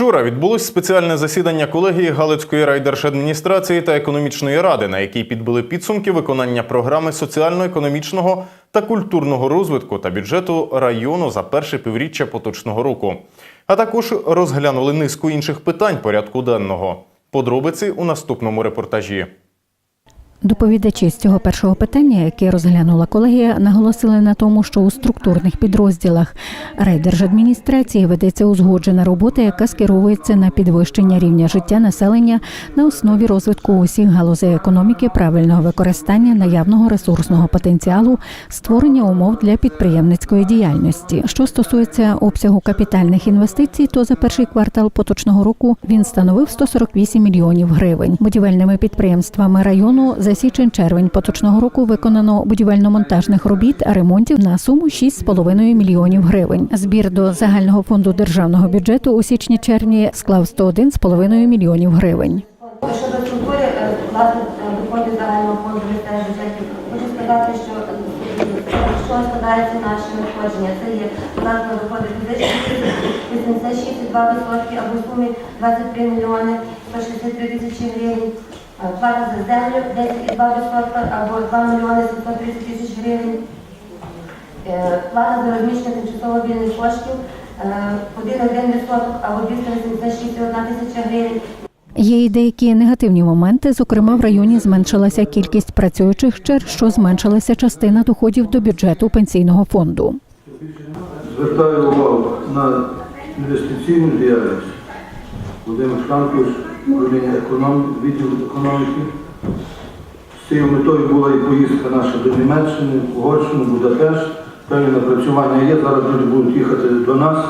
Вчора відбулось спеціальне засідання колегії Галицької райдержадміністрації та економічної ради, на якій підбили підсумки виконання програми соціально-економічного та культурного розвитку та бюджету району за перше півріччя поточного року. А також розглянули низку інших питань порядку денного. Подробиці у наступному репортажі. Доповідачі з цього першого питання, яке розглянула колегія, наголосили на тому, що у структурних підрозділах райдержадміністрації ведеться узгоджена робота, яка скеровується на підвищення рівня життя населення на основі розвитку усіх галузей економіки, правильного використання наявного ресурсного потенціалу, створення умов для підприємницької діяльності. Що стосується обсягу капітальних інвестицій, то за перший квартал поточного року він становив 148 мільйонів гривень. Будівельними підприємствами району за січень-червень поточного року виконано будівельно-монтажних робіт, ремонтів на суму 6,5 мільйонів гривень. Збір до загального фонду державного бюджету у січні-червні склав 101,5 мільйонів гривень. Щодо структури е, власне е, доходів загального фонду місцевих бюджетів, хочу сказати, що е, що складається наші надходження. Це є на доходи фізичних осіб 86,2% або в сумі 23 мільйони 163 тисячі гривень. Е, Плата за землю 10,2% або 2 мільйони 730 тисяч гривень. Е, Плата за розміщення тимчасово вільних коштів е, 1,1% або 286,1 тисяча гривень. Є й деякі негативні моменти. Зокрема, в районі зменшилася кількість працюючих через що зменшилася частина доходів до бюджету пенсійного фонду. Звертаю увагу на інвестиційну діяльність. Володимир Шанкович, управління економіки, відділ економіки. З цією метою була і поїздка наша до Німеччини, в Угорщину, Будапешт. Певні напрацювання є. Зараз люди будуть їхати до нас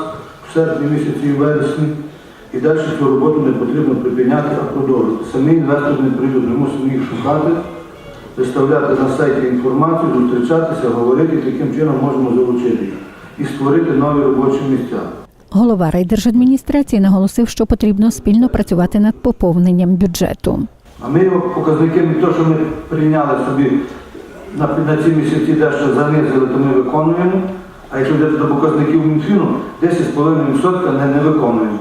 в серпні місяці і вересні. І далі цю роботу не потрібно припиняти, а продовжувати. Самі інвестори не прийдуть, ми мусимо їх шукати, виставляти на сайті інформацію, зустрічатися, говорити, і таким чином можемо залучити їх і створити нові робочі місця. Голова райдержадміністрації наголосив, що потрібно спільно працювати над поповненням бюджету. А ми показники, то, що ми прийняли собі на, на ці місяці дещо занизили, то ми виконуємо. А якщо йдете до показників Мінфіну, 10,5% не, не виконуємо.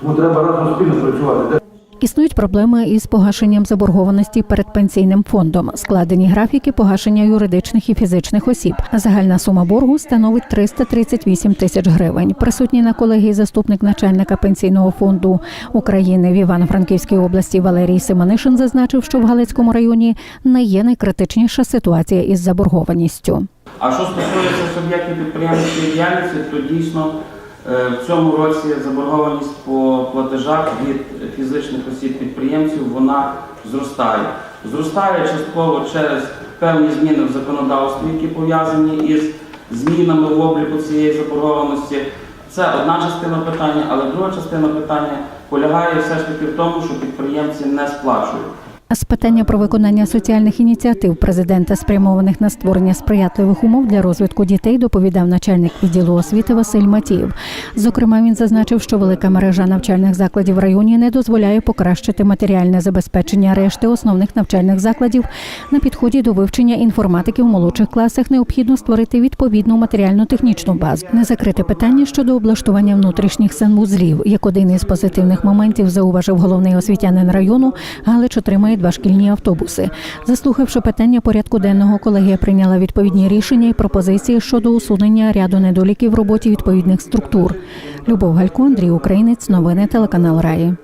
Тому треба разом спільно працювати. Існують проблеми із погашенням заборгованості перед пенсійним фондом. Складені графіки погашення юридичних і фізичних осіб. Загальна сума боргу становить 338 тисяч гривень. Присутній на колегії заступник начальника пенсійного фонду України в Івано-Франківській області Валерій Симонишин зазначив, що в Галицькому районі не є найкритичніша ситуація із заборгованістю. А що стосується суб'єктів підприємницької діяльності, то дійсно е, в цьому році заборгованість по платежах від фізичних осіб підприємців вона зростає. Зростає частково через певні зміни в законодавстві, які пов'язані із змінами в обліку цієї заборгованості. Це одна частина питання, але друга частина питання полягає все ж таки в тому, що підприємці не сплачують. З питання про виконання соціальних ініціатив президента, спрямованих на створення сприятливих умов для розвитку дітей, доповідав начальник відділу освіти Василь Матіїв. Зокрема, він зазначив, що велика мережа навчальних закладів в районі не дозволяє покращити матеріальне забезпечення решти основних навчальних закладів. На підході до вивчення інформатики в молодших класах необхідно створити відповідну матеріально-технічну базу. Не закрите питання щодо облаштування внутрішніх санвузлів. Як один із позитивних моментів зауважив головний освітянин району, Галич отримає два шкільні автобуси. Заслухавши питання порядку денного, колегія прийняла відповідні рішення і пропозиції щодо усунення ряду недоліків в роботі відповідних структур. Любов Галько, Андрій Українець, новини телеканал Раї.